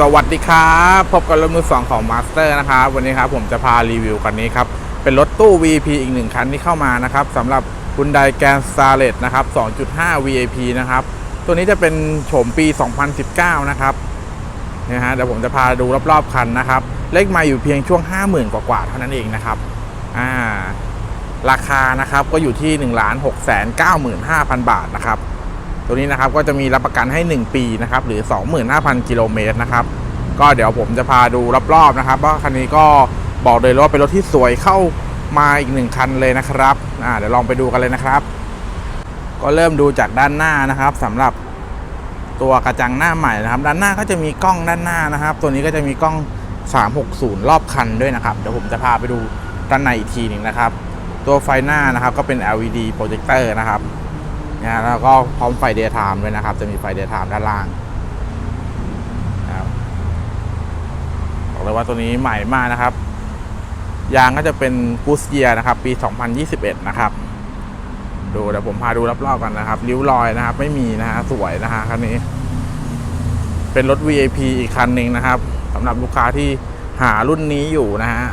สวัสดีครับพบกับรถมือสองของมาสเตอร์นะครับวันนี้ครับผมจะพารีวิวคันนี้ครับ เป็นรถตู้ VP อีกหนึ่งคันที่เข้ามานะครับสำหรับ Hyundai Grand Starlet นะครับ 2.5 VIP นะครับ ตัวนี้จะเป็นโฉมปี 2019 นะครับนะฮะเดี๋ยวผมจะพาดูรอบๆคันนะครับ เลขมาอยู่เพียงช่วง 50,000 กว่าๆเท่านั้นเองนะครับอ่าราคานะครับก็อยู่ที่ 1 6 9 5 0 0 0 บาทนะครับ ตัวนี้นะครับก็จะมีรับประกันให้ 1 ปีนะครับหรือ 25,000 กิโลเมตรนะครับก็เดี๋ยวผมจะพาดูรอบๆนะครับว่าคันนี้ก็บอกเลยว่าเป็นรถที่สวยเข้ามาอีกหนึ่งคันเลยนะครับอ่าเดี๋ยวลองไปดูกันเลยนะครับ ก็เริ่มดูจากด้านหน้านะครับสำหรับตัวกระจังหน้าใหม่นะครับ ด้านหน้าก็จะมีกล้องด้านหน้านะครับ ตัวนี้ก็จะมีกล้อง 360 รอบคันด้วยนะครับเดี๋ยวผมจะพาไปดูด้านในอีกทีหนึ่งนะครับ ตัวไฟหน้านะครับก็เป็น LED โปรเจคเตอร์นะครับ นะแล้วก็พร้อมไฟเดย์ไทม์ด้วยนะครับ จะมีไฟเดย์ไทม์ด้านล่างนะครับบอกเลยว่าตัวนี้ใหม่มากนะครับ ยางก็จะเป็นกูสเยียนะครับ ปี 2021 นะครับ ดูเดี๋ยวผมพาดูรอบๆกันนะครับ ริ้วรอยนะครับ ไม่มีนะฮะสวยนะฮะคันนี้ เป็นรถ VIP อีกคันหนึ่งนะครับสำหรับลูกค้าที่หารุ่นนี้อยู่นะฮะ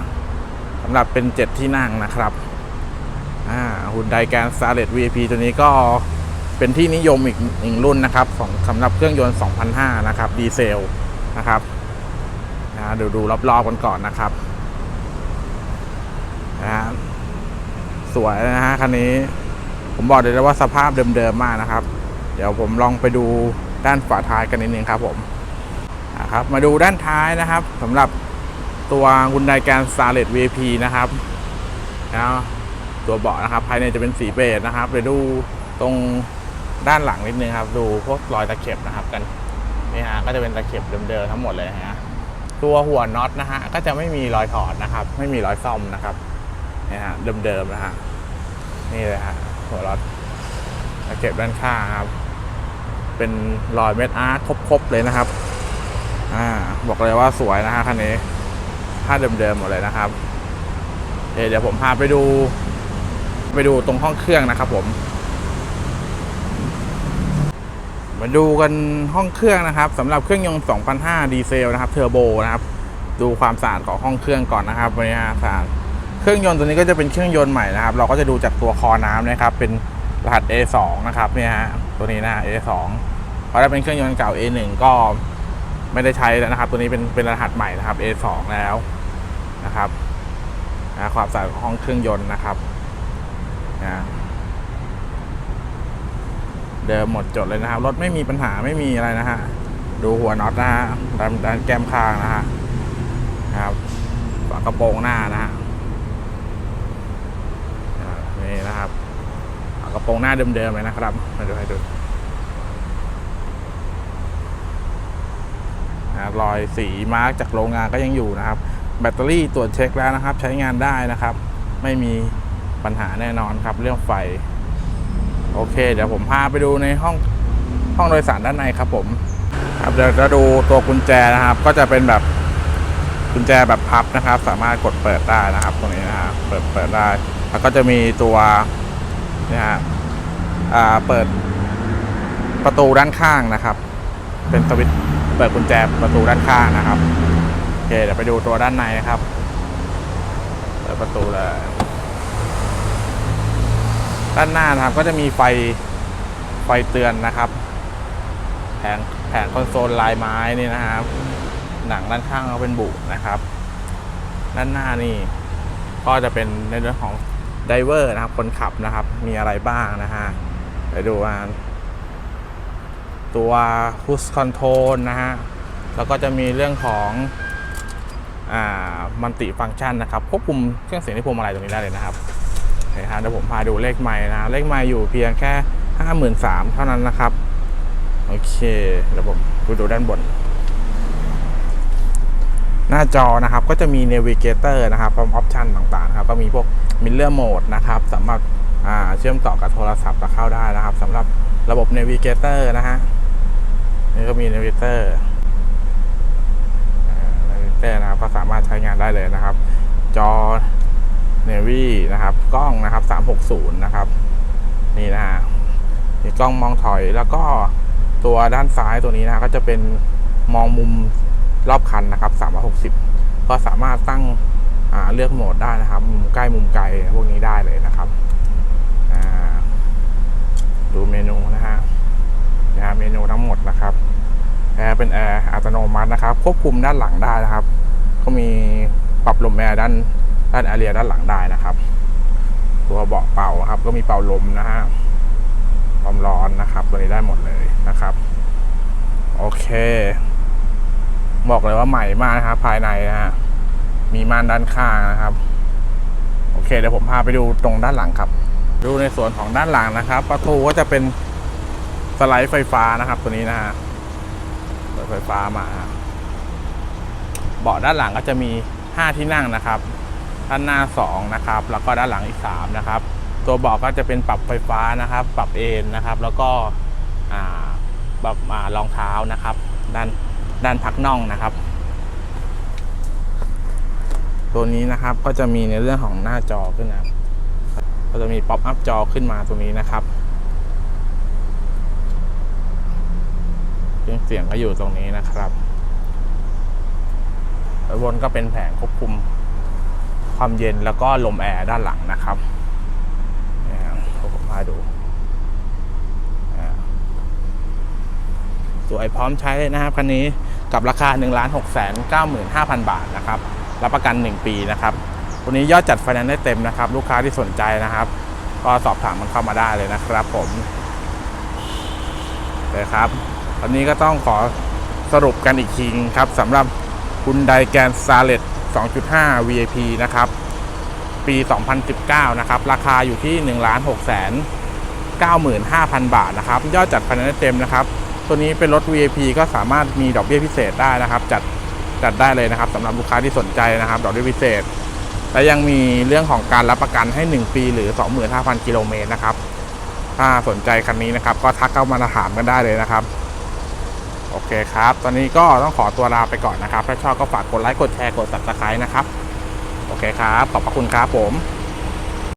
สำหรับเป็น 7 ที่นั่งนะครับ อ่าหุ่นไดแกนสตาร์เลต VIP ตัวนี้ก็ เป็นที่นิยมอีกหนึ่งรุ่นนะครับของสำหรับเครื่องยนต์ 2005 นะครับ ดีเซลนะครับนะดูดูรอบๆกันก่อนนะครับนะฮะสวยนะฮะคันนี้ ผมบอกเลยว่าสภาพเดิมๆมากนะครับ เดี๋ยวผมลองไปดูด้านฝาท้ายกันนิดนึงครับผมนะครับ มาดูด้านท้ายนะครับสำหรับตัวหุ่นไดแกนสตาร์เลต VP นะครับนะตัวเบาะนะครับ ภายในจะเป็นสีเบจนะครับเดี๋ยวดูตรง ด้านหลังนิดนึงครับ ดูพวกรอยตะเข็บนะครับกันนี่ฮะก็จะเป็นตะเข็บเดิมๆทั้งหมดเลยฮะตัวหัวน็อตนะฮะก็จะไม่มีรอยถอดนะครับ ไม่มีรอยซ่อมนะครับนี่ฮะเดิมๆนะฮะนี่เลยฮะหัวน็อตตะเข็บด้านข้างครับ เป็นรอยเม็ดอาร์ตครบๆเลยนะครับอ่าบอกเลยว่าสวยนะฮะคันนี้ถ้าเดิมๆหมดเลยนะครับเดี๋ยวผมพาไปดู ไปดูตรงห้องเครื่องนะครับผม มาดูกันห้องเครื่องนะครับสำหรับเครื่องยนต์2005 ดีเซลนะครับเทอร์โบนะครับดูความสะอาดของห้องเครื่องก่อนนะครับวันนี้สะอาดเครื่องยนต์ตัวนี้ก็จะเป็นเครื่องยนต์ใหม่นะครับ เราก็จะดูจากตัวคอน้ำนะครับ เป็นรหัส A2 นะครับเนี่ยฮะตัวนี้นะ A2 เพราะถ้าเป็นเครื่องยนต์เก่า A1 ก็ไม่ได้ใช้แล้วนะครับ ตัวนี้เป็นเป็นรหัสใหม่นะครับ A2 แล้วนะครับความสะอาดของห้องเครื่องยนต์นะครับนะ เดิมหมดจดเลยนะครับ รถไม่มีปัญหาไม่มีอะไรนะฮะ ดูหัวน็อตนะฮะด้านด้านแก้มข้างนะฮะครับฝากระโปรงหน้านะฮะนี่นะครับฝากระโปรงหน้าเดิมๆเลยนะครับ มาดูให้ดูนะรอยสีมาร์กจากโรงงานก็ยังอยู่นะครับ แบตเตอรี่ตรวจเช็คแล้วนะครับ ใช้งานได้นะครับ ไม่มีปัญหาแน่นอนครับ เรื่องไฟ โอเค เดี๋ยวผมพาไปดูในห้องห้องโดยสารด้านในครับผม ครับเดี๋ยวจะดูตัวกุญแจนะครับ ก็จะเป็นแบบกุญแจแบบพับนะครับ สามารถกดเปิดได้นะครับตรงนี้นะครับเปิดเปิดได้ แล้วก็จะมีตัวนี่ฮะอ่าเปิดประตูด้านข้างนะครับ เป็นสวิตช์เปิดกุญแจประตูด้านข้างนะครับโอเคเดี๋ยวไปดูตัวด้านในนะครับ เปิดประตูเลย ด้านหน้านะครับก็จะมีไฟไฟเตือนนะครับ แผงแผงคอนโซลลายไม้นี่นะครับ หนังด้านข้างก็เป็นบุนะครับ ด้านหน้านี่ก็จะเป็นในเรื่องของไดเวอร์นะครับ คนขับนะครับ มีอะไรบ้างนะฮะไปดูอ่านตัวพุชคอนโทรลนะฮะ แล้วก็จะมีเรื่องของอ่ามันติฟังก์ชันนะครับควบคุมเครื่องเสียงที่พวงมาลัยตรงนี้ได้เลยนะครับ นะฮะเดี๋ยวผมพาดูเลขไม้นะเลขไม้อยู่เพียงแค่53,000เท่านั้นนะครับ โอเคเดี๋ยวผมดูด้านบน หน้าจอนะครับก็จะมี Navigator นะครับพร้อมออปชันต่างๆครับก็มีพวก Mirror Mode นะครับสำหรับเชื่อมต่อกับโทรศัพท์เข้าได้นะครับสำหรับระบบ Navigator นะฮะนี่ก็มี Navigator อ่า Navigator นะครับก็สามารถใช้งานได้เลยนะครับ จอ เนวี่นะครับ กล้องนะครับ 360 นะครับ นี่นะฮะมีกล้องมองถอยแล้วก็ตัวด้านซ้ายตัวนี้นะก็จะเป็นมองมุมรอบคันนะครับ 360 ก็สามารถตั้งเลือกโหมดได้นะครับมุมใกล้มุมไกลพวกนี้ได้เลยนะครับดูเมนูนะฮะนะฮะเมนูทั้งหมดนะครับแอร์เป็นแอร์อัตโนมัตินะครับ ควบคุมด้านหลังได้นะครับ ก็มีปรับลมแอร์ด้าน ด้านแอเรียด้านหลังได้นะครับ ตัวเบาะเป่าครับ ก็มีเป่าลมนะฮะความร้อนนะครับ ตัวนี้ได้หมดเลยนะครับ โอเค บอกเลยว่าใหม่มากนะครับ ภายในนะฮะมีม่านด้านข้างนะครับ โอเคเดี๋ยวผมพาไปดูตรงด้านหลังครับ ดูในส่วนของด้านหลังนะครับ ประตูก็จะเป็นสไลด์ไฟฟ้านะครับ ตัวนี้นะฮะเปิดไฟฟ้ามา เบาะด้านหลังก็จะมี 5 ที่นั่งนะครับ ด้านหน้า 2 นะครับ แล้วก็ด้านหลังอีก 3 นะครับ ตัวเบาะก็จะเป็นปรับไฟฟ้านะครับ ปรับเอนนะครับ แล้วก็อ่าปรับอ่ารองเท้านะครับ ด้านด้านพักน่องนะครับ ตัวนี้นะครับก็จะมีในเรื่องของหน้าจอขึ้นนะครับ ก็จะมีป๊อปอัพจอขึ้นมาตรงนี้นะครับเครื่องเสียงก็อยู่ตรงนี้นะครับด้บนก็เป็นแผงควบคุม ความเย็นแล้วก็ลมแอร์ด้านหลังนะครับผมพาดูสวยพร้อมใช้เลยนะครับคันนี้กับราคา 1 6 9 5 0 0 0 บาทนะครับ รับประกัน 1 ปีนะครับวันนี้ยอดจัดไฟแนนซ์ได้เต็มนะครับ ลูกค้าที่สนใจนะครับ ก็สอบถามมันเข้ามาได้เลยนะครับ ผมเลยครับวันนี้ก็ต้องขอสรุปกันอีกทีครับสำหรับคุณไดแกนซาเลต 2.5 VIP นะครับ ปี 2019 นะครับ ราคาอยู่ที่ 1 6 9 5 0 0 0 บาทนะครับ ยอดจัดไฟแนนี้เต็มนะครับ ตัวนี้เป็นรถ VIP ก็สามารถมีดอกเบี้ยพิเศษได้นะครับ จัดจัดได้เลยนะครับสำหรับลูกค้าที่สนใจนะครับ ดอกเบี้ยพิเศษ และยังมีเรื่องของการรับประกันให้ 1 ปีหรือ 25,000 กิโลเมตรนะครับ ถ้าสนใจคันนี้นะครับ ก็ทักเข้ามาถามกันได้เลยนะครับ โอเคครับ ตอนนี้ก็ต้องขอตัวลาไปก่อนนะครับ ถ้าชอบก็ฝากกดไลค์ กดแชร์ กด subscribe นะครับ โอเคครับ ขอบพระคุณครับผม